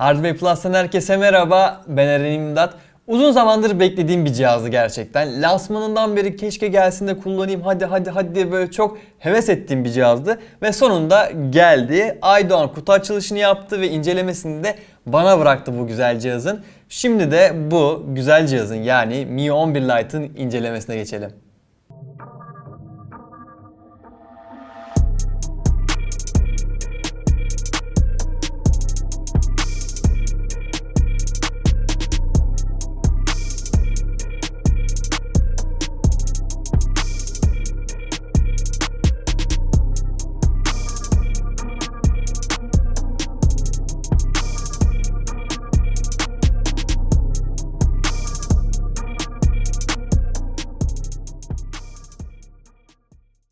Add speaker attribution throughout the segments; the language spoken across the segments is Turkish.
Speaker 1: Hardware Plus'tan herkese merhaba. Ben Eren İmdat. Uzun zamandır beklediğim bir cihazdı gerçekten. Lansmanından beri keşke gelsin de kullanayım hadi hadi hadi diye böyle çok heves ettiğim bir cihazdı. Ve sonunda geldi. Aydoğan kutu açılışını yaptı ve incelemesini de bana bıraktı bu güzel cihazın. Şimdi de bu güzel cihazın yani Mi 11 Lite'ın incelemesine geçelim.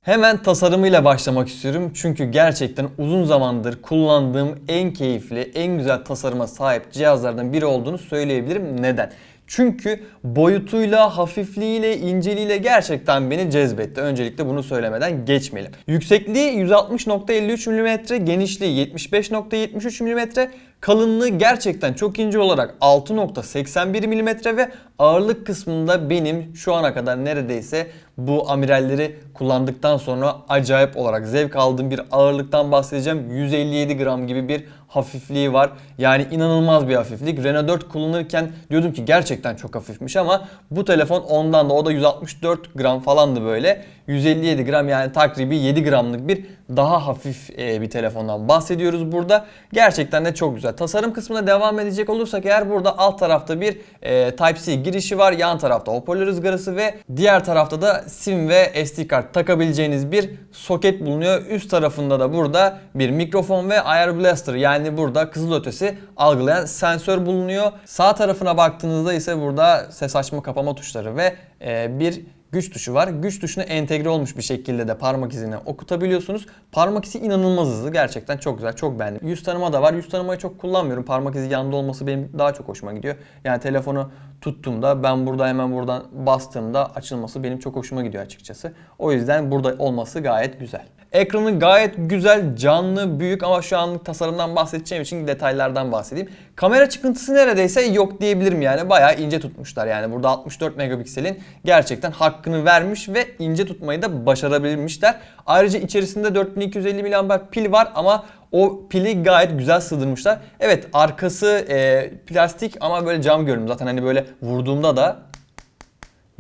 Speaker 1: Hemen tasarımıyla başlamak istiyorum. Çünkü gerçekten uzun zamandır kullandığım en keyifli, en güzel tasarıma sahip cihazlardan biri olduğunu söyleyebilirim. Neden? Çünkü boyutuyla, hafifliğiyle, inceliğiyle gerçekten beni cezbetti. Öncelikle bunu söylemeden geçmeyelim. Yüksekliği 160.53 mm, genişliği 75.73 mm, kalınlığı gerçekten çok ince olarak 6.81 mm ve ağırlık kısmında benim şu ana kadar neredeyse bu amiralleri kullandıktan sonra acayip olarak zevk aldığım bir ağırlıktan bahsedeceğim. 157 gram gibi bir hafifliği var. Yani inanılmaz bir hafiflik. Renault 4 kullanırken diyordum ki gerçekten çok hafifmiş ama bu telefon ondan da o da 164 gram falandı böyle. 157 gram yani takribi 7 gramlık bir daha hafif e, bir telefondan bahsediyoruz burada. Gerçekten de çok güzel. Tasarım kısmına devam edecek olursak eğer burada alt tarafta bir e, Type-C girişi var. Yan tarafta hoparlör ızgarası ve diğer tarafta da SIM ve SD kart takabileceğiniz bir soket bulunuyor. Üst tarafında da burada bir mikrofon ve Air Blaster yani burada kızılötesi algılayan sensör bulunuyor. Sağ tarafına baktığınızda ise burada ses açma kapama tuşları ve e, bir güç tuşu var. Güç tuşuna entegre olmuş bir şekilde de parmak izini okutabiliyorsunuz. Parmak izi inanılmaz hızlı. Gerçekten çok güzel. Çok beğendim. Yüz tanıma da var. Yüz tanımayı çok kullanmıyorum. Parmak izi yanında olması benim daha çok hoşuma gidiyor. Yani telefonu tuttuğumda ben burada hemen buradan bastığımda açılması benim çok hoşuma gidiyor açıkçası. O yüzden burada olması gayet güzel. Ekranı gayet güzel, canlı, büyük ama şu anlık tasarımdan bahsedeceğim için detaylardan bahsedeyim. Kamera çıkıntısı neredeyse yok diyebilirim yani. Bayağı ince tutmuşlar yani. Burada 64 megapikselin gerçekten hakkını vermiş ve ince tutmayı da başarabilmişler. Ayrıca içerisinde 4250 mAh pil var ama o pili gayet güzel sığdırmışlar. Evet arkası e, plastik ama böyle cam görünüm. Zaten hani böyle vurduğumda da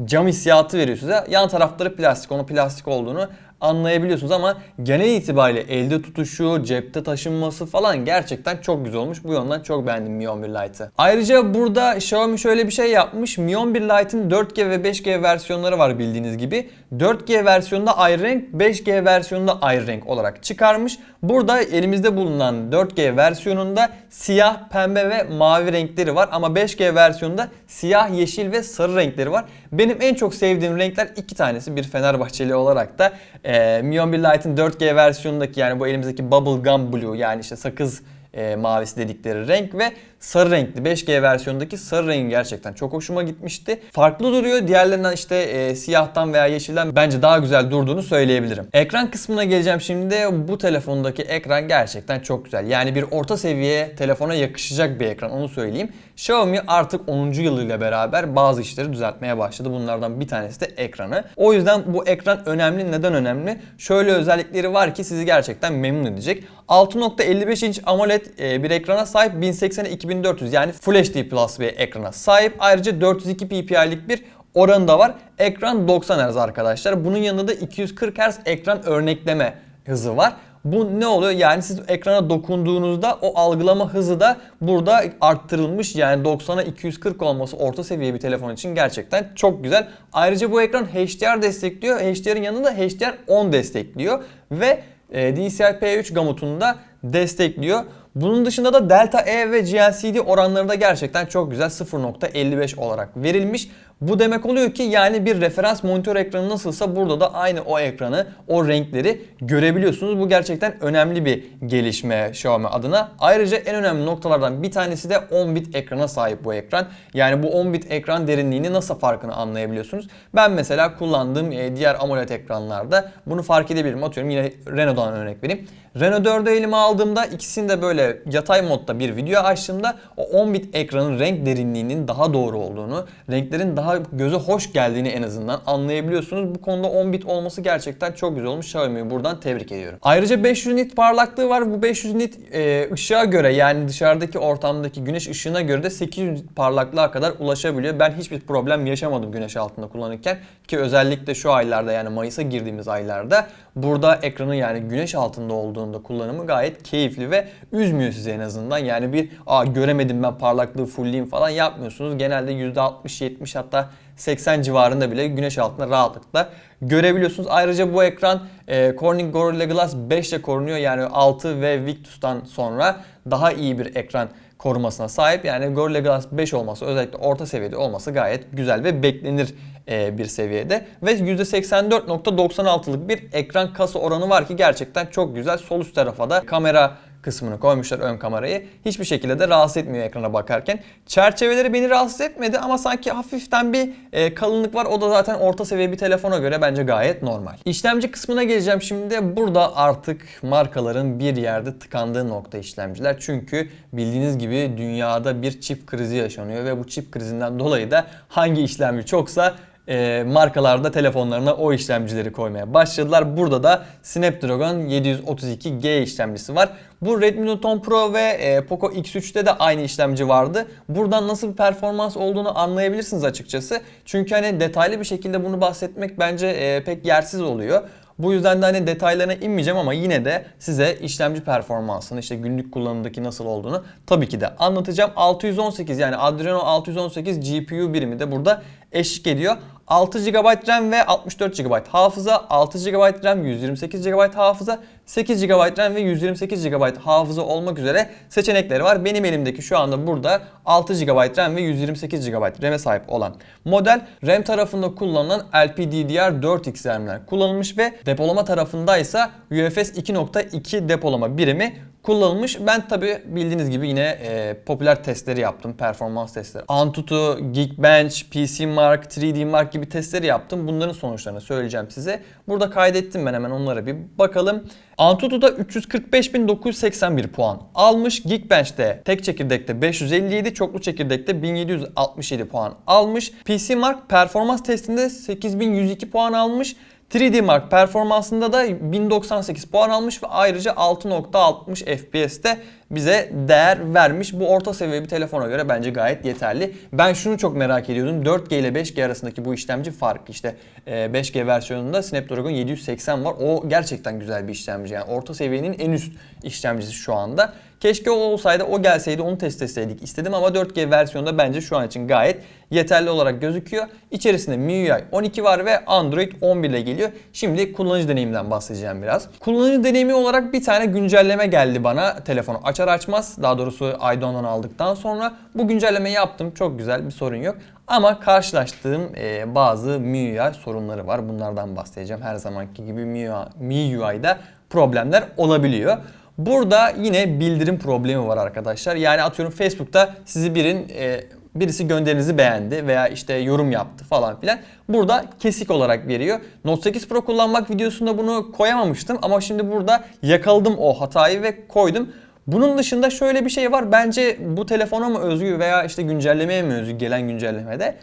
Speaker 1: cam hissiyatı veriyor size. Yan tarafları plastik. Onun plastik olduğunu anlayabiliyorsunuz ama genel itibariyle elde tutuşu, cepte taşınması falan gerçekten çok güzel olmuş. Bu yönden çok beğendim Mi 11 Lite'ı. Ayrıca burada Xiaomi şöyle bir şey yapmış. Mi 11 Lite'ın 4G ve 5G versiyonları var bildiğiniz gibi. 4G versiyonunda renk, 5G versiyonunda renk olarak çıkarmış. Burada elimizde bulunan 4G versiyonunda siyah, pembe ve mavi renkleri var ama 5G versiyonunda siyah, yeşil ve sarı renkleri var. Benim en çok sevdiğim renkler iki tanesi. Bir Fenerbahçeli olarak da e, Mi 11 Lite'ın 4G versiyonundaki yani bu elimizdeki Bubble Gum Blue yani işte sakız e, mavisi dedikleri renk ve sarı renkli 5G versiyondaki sarı rengi gerçekten çok hoşuma gitmişti. Farklı duruyor. Diğerlerinden işte e, siyahtan veya yeşilden bence daha güzel durduğunu söyleyebilirim. Ekran kısmına geleceğim şimdi bu telefondaki ekran gerçekten çok güzel. Yani bir orta seviye telefona yakışacak bir ekran onu söyleyeyim. Xiaomi artık 10. yılıyla beraber bazı işleri düzeltmeye başladı. Bunlardan bir tanesi de ekranı. O yüzden bu ekran önemli. Neden önemli? Şöyle özellikleri var ki sizi gerçekten memnun edecek. 6.55 inç AMOLED e, bir ekrana sahip 1080'e 2400 yani Full HD Plus bir ekrana sahip. Ayrıca 402 ppi'lik bir oranı da var. Ekran 90 Hz arkadaşlar. Bunun yanında da 240 Hz ekran örnekleme hızı var. Bu ne oluyor? Yani siz ekrana dokunduğunuzda o algılama hızı da burada arttırılmış. Yani 90'a 240 olması orta seviye bir telefon için gerçekten çok güzel. Ayrıca bu ekran HDR destekliyor. HDR'ın yanında HDR10 destekliyor ve e, DCI-P3 gamutunu da destekliyor. Bunun dışında da Delta E ve GLCD oranları da gerçekten çok güzel 0.55 olarak verilmiş. Bu demek oluyor ki yani bir referans monitör ekranı nasılsa burada da aynı o ekranı, o renkleri görebiliyorsunuz. Bu gerçekten önemli bir gelişme Xiaomi adına. Ayrıca en önemli noktalardan bir tanesi de 10 bit ekrana sahip bu ekran. Yani bu 10 bit ekran derinliğini nasıl farkını anlayabiliyorsunuz. Ben mesela kullandığım e, diğer AMOLED ekranlarda bunu fark edebilirim. Atıyorum yine Renault'dan örnek vereyim. Renault 4'ü elime aldığımda ikisini de böyle yatay modda bir video açtığımda o 10 bit ekranın renk derinliğinin daha doğru olduğunu, renklerin daha göze hoş geldiğini en azından anlayabiliyorsunuz. Bu konuda 10 bit olması gerçekten çok güzel olmuş. Xiaomi'yi buradan tebrik ediyorum. Ayrıca 500 nit parlaklığı var. Bu 500 nit e, ışığa göre yani dışarıdaki ortamdaki güneş ışığına göre de 800 nit parlaklığa kadar ulaşabiliyor. Ben hiçbir problem yaşamadım güneş altında kullanırken ki özellikle şu aylarda yani Mayıs'a girdiğimiz aylarda burada ekranı yani güneş altında olduğunda kullanımı gayet keyifli ve üzmüyor sizi en azından. Yani bir aa göremedim ben parlaklığı fullleyeyim falan yapmıyorsunuz. Genelde %60-70 hatta 80 civarında bile güneş altında rahatlıkla görebiliyorsunuz. Ayrıca bu ekran e, Corning Gorilla Glass 5 ile korunuyor. Yani 6 ve Victus'tan sonra daha iyi bir ekran korumasına sahip. Yani Gorilla Glass 5 olması özellikle orta seviyede olması gayet güzel ve beklenir e, bir seviyede. Ve %84.96'lık bir ekran kasa oranı var ki gerçekten çok güzel. Sol üst tarafa da kamera kısmını koymuşlar ön kamerayı. Hiçbir şekilde de rahatsız etmiyor ekrana bakarken. Çerçeveleri beni rahatsız etmedi ama sanki hafiften bir e, kalınlık var. O da zaten orta seviye bir telefona göre bence gayet normal. İşlemci kısmına geleceğim şimdi. Burada artık markaların bir yerde tıkandığı nokta işlemciler. Çünkü bildiğiniz gibi dünyada bir çip krizi yaşanıyor ve bu çip krizinden dolayı da hangi işlemci çoksa e, markalarda telefonlarına o işlemcileri koymaya başladılar. Burada da Snapdragon 732G işlemcisi var. Bu Redmi Note 10 Pro ve e, Poco X3'te de aynı işlemci vardı. Buradan nasıl bir performans olduğunu anlayabilirsiniz açıkçası. Çünkü hani detaylı bir şekilde bunu bahsetmek bence e, pek yersiz oluyor. Bu yüzden de hani detaylarına inmeyeceğim ama yine de size işlemci performansını işte günlük kullanımdaki nasıl olduğunu tabii ki de anlatacağım. 618 yani Adreno 618 GPU birimi de burada eşlik ediyor. 6 GB RAM ve 64 GB hafıza, 6 GB RAM, 128 GB hafıza, 8 GB RAM ve 128 GB hafıza olmak üzere seçenekleri var. Benim elimdeki şu anda burada 6 GB RAM ve 128 GB RAM'e sahip olan model. RAM tarafında kullanılan LPDDR4X RAM'ler kullanılmış ve depolama tarafındaysa UFS 2.2 depolama birimi kullanılmış. Ben tabi bildiğiniz gibi yine e, popüler testleri yaptım. Performans testleri. Antutu, Geekbench, PC Mark, 3D Mark gibi testleri yaptım. Bunların sonuçlarını söyleyeceğim size. Burada kaydettim ben hemen onlara bir bakalım. Antutu'da 345.981 puan almış. Geekbench'te tek çekirdekte 557, çoklu çekirdekte 1767 puan almış. PC Mark performans testinde 8102 puan almış. 3D Mark performansında da 1098 puan almış ve ayrıca 6.60 FPS'te bize değer vermiş. Bu orta seviye bir telefona göre bence gayet yeterli. Ben şunu çok merak ediyordum. 4G ile 5G arasındaki bu işlemci farkı. İşte 5G versiyonunda Snapdragon 780 var. O gerçekten güzel bir işlemci. Yani orta seviyenin en üst işlemcisi şu anda. Keşke o olsaydı, o gelseydi onu test etseydik istedim ama 4G versiyonda bence şu an için gayet yeterli olarak gözüküyor. İçerisinde MIUI 12 var ve Android 11 ile geliyor. Şimdi kullanıcı deneyiminden bahsedeceğim biraz. Kullanıcı deneyimi olarak bir tane güncelleme geldi bana telefonu açar açmaz. Daha doğrusu iDone'dan aldıktan sonra bu güncellemeyi yaptım. Çok güzel bir sorun yok. Ama karşılaştığım e, bazı MIUI sorunları var. Bunlardan bahsedeceğim. Her zamanki gibi MIUI, MIUI'da problemler olabiliyor. Burada yine bildirim problemi var arkadaşlar. Yani atıyorum Facebook'ta sizi birin e, birisi gönderinizi beğendi veya işte yorum yaptı falan filan. Burada kesik olarak veriyor. Note 8 Pro kullanmak videosunda bunu koyamamıştım ama şimdi burada yakaladım o hatayı ve koydum. Bunun dışında şöyle bir şey var. Bence bu telefona mı özgü veya işte güncellemeye mi özgü gelen güncellemede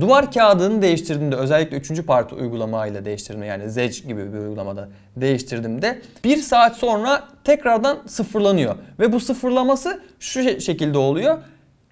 Speaker 1: Duvar kağıdını değiştirdiğimde özellikle 3. parti uygulamayla değiştirdiğimde yani Zedge gibi bir uygulamada değiştirdiğimde bir saat sonra tekrardan sıfırlanıyor. Ve bu sıfırlaması şu şekilde oluyor.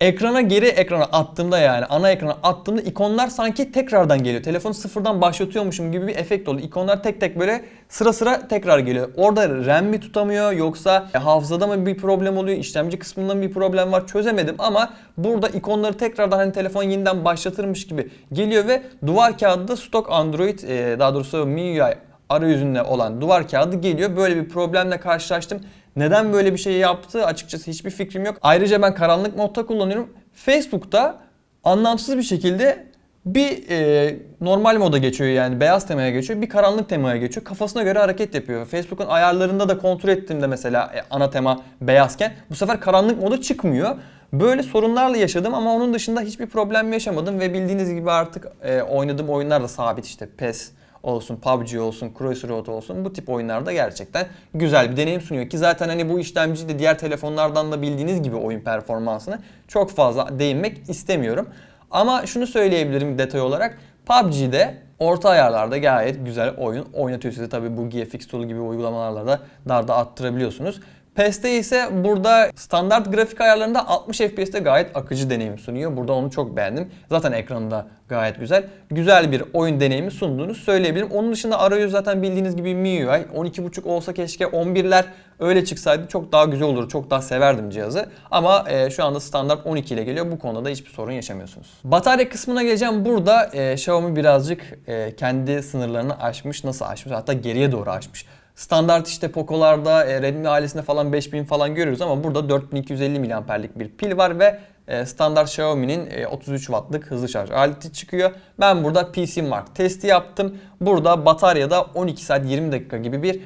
Speaker 1: Ekrana geri ekrana attığımda yani ana ekrana attığımda ikonlar sanki tekrardan geliyor. Telefonu sıfırdan başlatıyormuşum gibi bir efekt oluyor. İkonlar tek tek böyle sıra sıra tekrar geliyor. Orada RAM mi tutamıyor yoksa hafızada mı bir problem oluyor? İşlemci kısmında mı bir problem var çözemedim ama burada ikonları tekrardan hani telefon yeniden başlatırmış gibi geliyor ve duvar kağıdı da stok Android daha doğrusu MIUI arayüzünde olan duvar kağıdı geliyor. Böyle bir problemle karşılaştım. Neden böyle bir şey yaptı açıkçası hiçbir fikrim yok. Ayrıca ben karanlık modda kullanıyorum. Facebook'ta anlamsız bir şekilde Bir e, normal moda geçiyor yani beyaz temaya geçiyor. Bir karanlık temaya geçiyor. Kafasına göre hareket yapıyor. Facebook'un ayarlarında da kontrol ettiğimde mesela e, ana tema beyazken bu sefer karanlık moda çıkmıyor. Böyle sorunlarla yaşadım ama onun dışında hiçbir problem yaşamadım ve bildiğiniz gibi artık e, oynadığım oyunlar da sabit işte PES olsun, PUBG olsun, Crossroad olsun bu tip oyunlarda gerçekten güzel bir deneyim sunuyor ki zaten hani bu işlemci de diğer telefonlardan da bildiğiniz gibi oyun performansını çok fazla değinmek istemiyorum. Ama şunu söyleyebilirim detay olarak PUBG'de orta ayarlarda gayet güzel oyun oynatıyor size. Tabi bu GFX Tool gibi uygulamalarla da daha da arttırabiliyorsunuz. PES'te ise burada standart grafik ayarlarında 60 FPS'te gayet akıcı deneyim sunuyor. Burada onu çok beğendim. Zaten ekranında gayet güzel. Güzel bir oyun deneyimi sunduğunu söyleyebilirim. Onun dışında arayüz zaten bildiğiniz gibi MIUI. 12.5 olsa keşke 11'ler öyle çıksaydı çok daha güzel olur. Çok daha severdim cihazı. Ama e, şu anda standart 12 ile geliyor. Bu konuda da hiçbir sorun yaşamıyorsunuz. Batarya kısmına geleceğim. Burada e, Xiaomi birazcık e, kendi sınırlarını aşmış. Nasıl aşmış? Hatta geriye doğru aşmış. Standart işte Poco'larda, e, Redmi ailesinde falan 5000 falan görüyoruz ama burada 4250 mAh'lik bir pil var ve e, standart Xiaomi'nin 33 e, wattlık hızlı şarj aleti çıkıyor. Ben burada PC Mark testi yaptım. Burada bataryada 12 saat 20 dakika gibi bir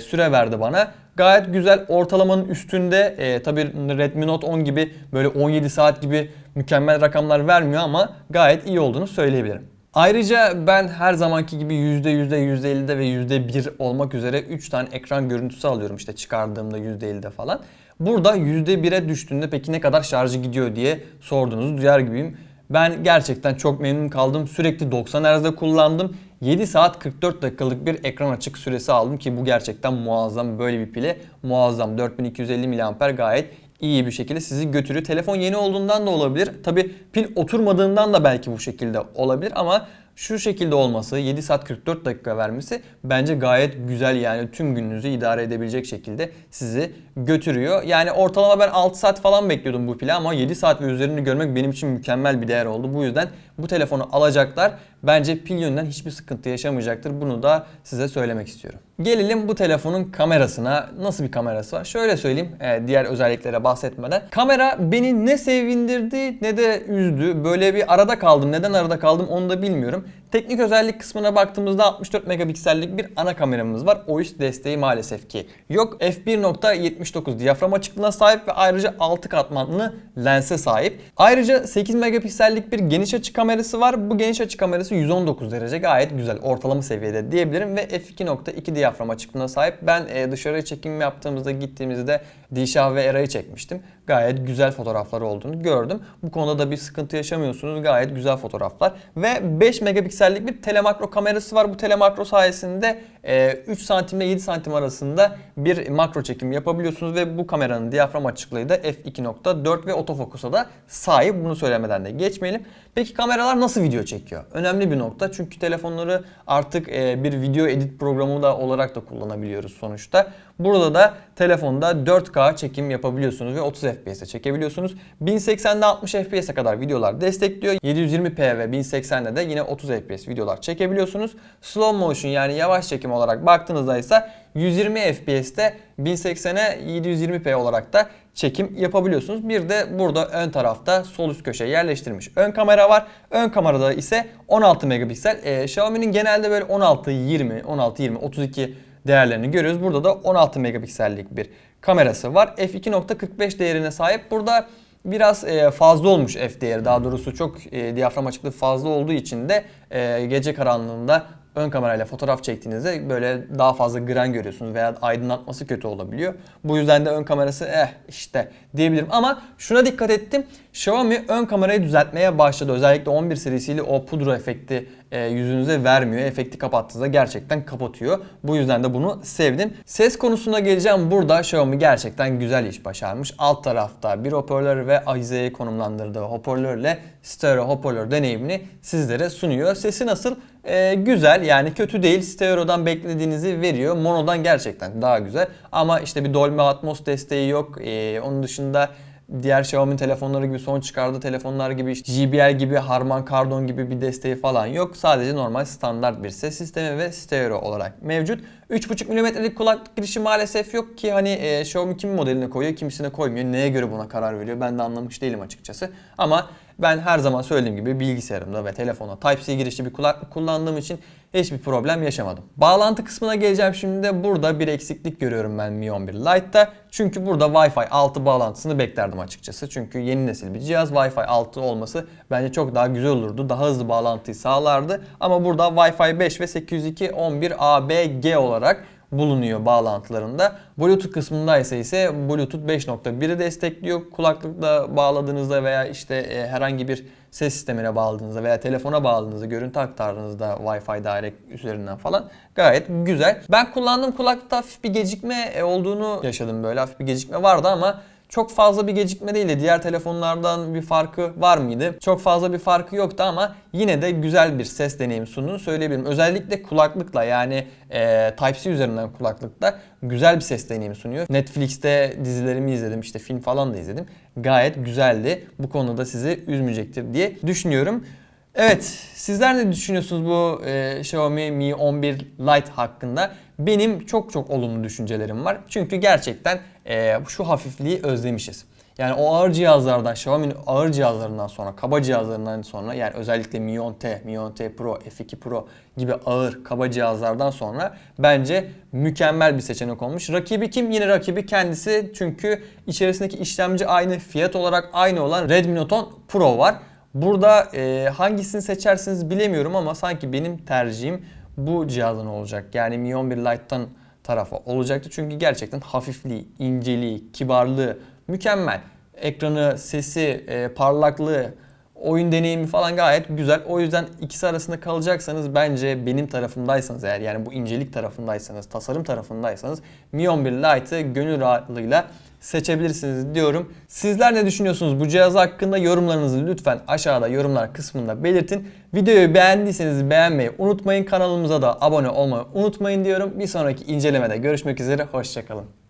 Speaker 1: süre verdi bana. Gayet güzel ortalamanın üstünde e, tabi Redmi Note 10 gibi böyle 17 saat gibi mükemmel rakamlar vermiyor ama gayet iyi olduğunu söyleyebilirim. Ayrıca ben her zamanki gibi %,%, %50'de ve %1 olmak üzere 3 tane ekran görüntüsü alıyorum işte çıkardığımda %50'de falan. Burada %1'e düştüğünde peki ne kadar şarjı gidiyor diye sorduğunuzu duyar gibiyim. Ben gerçekten çok memnun kaldım. Sürekli 90 Hz'de kullandım. 7 saat 44 dakikalık bir ekran açık süresi aldım ki bu gerçekten muazzam böyle bir pile muazzam 4250 mAh gayet iyi bir şekilde sizi götürüyor. Telefon yeni olduğundan da olabilir. Tabi pil oturmadığından da belki bu şekilde olabilir ama şu şekilde olması 7 saat 44 dakika vermesi bence gayet güzel yani tüm gününüzü idare edebilecek şekilde sizi götürüyor. Yani ortalama ben 6 saat falan bekliyordum bu pili ama 7 saat ve üzerini görmek benim için mükemmel bir değer oldu. Bu yüzden bu telefonu alacaklar. Bence pil yönünden hiçbir sıkıntı yaşamayacaktır. Bunu da size söylemek istiyorum. Gelelim bu telefonun kamerasına. Nasıl bir kamerası var? Şöyle söyleyeyim e, diğer özelliklere bahsetmeden. Kamera beni ne sevindirdi ne de üzdü. Böyle bir arada kaldım. Neden arada kaldım onu da bilmiyorum. Teknik özellik kısmına baktığımızda 64 megapiksellik bir ana kameramız var. OIS desteği maalesef ki yok. f1.79 diyafram açıklığına sahip ve ayrıca 6 katmanlı lense sahip. Ayrıca 8 megapiksellik bir geniş açı kamerası var. Bu geniş açı kamerası 119 derece gayet güzel. Ortalama seviyede diyebilirim ve f2.2 diyafram açıklığına sahip. Ben e, dışarı çekim yaptığımızda gittiğimizde Dişah ve Era'yı çekmiştim. Gayet güzel fotoğraflar olduğunu gördüm. Bu konuda da bir sıkıntı yaşamıyorsunuz. Gayet güzel fotoğraflar. Ve 5 megapiksellik bir telemakro kamerası var. Bu telemakro sayesinde 3 e, santim ile 7 santim arasında bir makro çekim yapabiliyorsunuz ve bu kameranın diyafram açıklığı da f2.4 ve otofokusa da sahip. Bunu söylemeden de geçmeyelim. Peki kameralar nasıl video çekiyor? Önemli bir nokta çünkü telefonları artık e, bir video edit programı da olarak da kullanabiliyoruz sonuçta. Burada da telefonda 4K çekim yapabiliyorsunuz ve 30 FPS'e çekebiliyorsunuz. 1080'de 60 FPS'e kadar videolar destekliyor. 720p ve 1080'de de yine 30 FPS videolar çekebiliyorsunuz. Slow motion yani yavaş çekim olarak baktığınızda ise 120 FPS'te 1080'e 720p olarak da çekim yapabiliyorsunuz. Bir de burada ön tarafta sol üst köşe yerleştirilmiş ön kamera var. Ön kamerada ise 16 megapiksel. Ee, Xiaomi'nin genelde böyle 16, 20, 16, 20, 32 değerlerini görüyoruz. Burada da 16 megapiksellik bir kamerası var. f2.45 değerine sahip. Burada biraz e, fazla olmuş f değeri. Daha doğrusu çok e, diyafram açıklığı fazla olduğu için de e, gece karanlığında ön kamerayla fotoğraf çektiğinizde böyle daha fazla gren görüyorsunuz veya aydınlatması kötü olabiliyor. Bu yüzden de ön kamerası eh işte diyebilirim ama şuna dikkat ettim. Xiaomi ön kamerayı düzeltmeye başladı. Özellikle 11 serisiyle o pudra efekti e, yüzünüze vermiyor. Efekti kapattığınızda gerçekten kapatıyor. Bu yüzden de bunu sevdim. Ses konusuna geleceğim. Burada Xiaomi gerçekten güzel iş başarmış. Alt tarafta bir hoparlör ve ahizeyi konumlandırdığı hoparlörle stereo hoparlör deneyimini sizlere sunuyor. Sesi nasıl? Ee, güzel yani kötü değil. Stereo'dan beklediğinizi veriyor. Mono'dan gerçekten daha güzel. Ama işte bir Dolby Atmos desteği yok. Ee, onun dışında diğer Xiaomi telefonları gibi son çıkardığı telefonlar gibi JBL gibi Harman Kardon gibi bir desteği falan yok. Sadece normal standart bir ses sistemi ve stereo olarak mevcut. 3.5 mm'lik kulaklık girişi maalesef yok ki hani e, Xiaomi kimi modeline koyuyor kimisine koymuyor. Neye göre buna karar veriyor ben de anlamış değilim açıkçası. Ama ben her zaman söylediğim gibi bilgisayarımda ve telefonda Type-C girişli bir kulaklık kullandığım için hiçbir problem yaşamadım. Bağlantı kısmına geleceğim şimdi de burada bir eksiklik görüyorum ben Mi 11 Lite'da. Çünkü burada Wi-Fi 6 bağlantısını beklerdim açıkçası. Çünkü yeni nesil bir cihaz Wi-Fi 6 olması bence çok daha güzel olurdu. Daha hızlı bağlantıyı sağlardı. Ama burada Wi-Fi 5 ve 802.11ab olarak bulunuyor bağlantılarında. Bluetooth kısmında ise ise Bluetooth 5.1'i destekliyor. Kulaklıkla bağladığınızda veya işte e, herhangi bir ses sistemine bağladığınızda veya telefona bağladığınızda, görüntü aktardığınızda Wi-Fi Direct üzerinden falan gayet güzel. Ben kullandığım kulaklıkta hafif bir gecikme e, olduğunu yaşadım böyle. Hafif bir gecikme vardı ama çok fazla bir gecikme değildi. Diğer telefonlardan bir farkı var mıydı? Çok fazla bir farkı yoktu ama yine de güzel bir ses deneyimi sunduğunu söyleyebilirim. Özellikle kulaklıkla yani e, Type-C üzerinden kulaklıkla güzel bir ses deneyimi sunuyor. Netflix'te dizilerimi izledim işte film falan da izledim. Gayet güzeldi. Bu konuda sizi üzmeyecektir diye düşünüyorum. Evet, sizler ne düşünüyorsunuz bu e, Xiaomi Mi 11 Lite hakkında? Benim çok çok olumlu düşüncelerim var. Çünkü gerçekten e, şu hafifliği özlemişiz. Yani o ağır cihazlardan, Xiaomi'nin ağır cihazlarından sonra, kaba cihazlarından sonra yani özellikle Mi 10T, Mi 10T Pro, F2 Pro gibi ağır, kaba cihazlardan sonra bence mükemmel bir seçenek olmuş. Rakibi kim? Yine rakibi kendisi. Çünkü içerisindeki işlemci aynı, fiyat olarak aynı olan Redmi Note 10 Pro var. Burada e, hangisini seçersiniz bilemiyorum ama sanki benim tercihim bu cihazın olacak. Yani Mi 11 Lite'tan tarafa olacaktı. Çünkü gerçekten hafifliği, inceliği, kibarlığı mükemmel. Ekranı, sesi, e, parlaklığı, oyun deneyimi falan gayet güzel. O yüzden ikisi arasında kalacaksanız bence benim tarafımdaysanız eğer yani bu incelik tarafındaysanız, tasarım tarafındaysanız Mi 11 Lite'ı gönül rahatlığıyla seçebilirsiniz diyorum. Sizler ne düşünüyorsunuz bu cihaz hakkında? Yorumlarınızı lütfen aşağıda yorumlar kısmında belirtin. Videoyu beğendiyseniz beğenmeyi unutmayın. Kanalımıza da abone olmayı unutmayın diyorum. Bir sonraki incelemede görüşmek üzere. Hoşçakalın.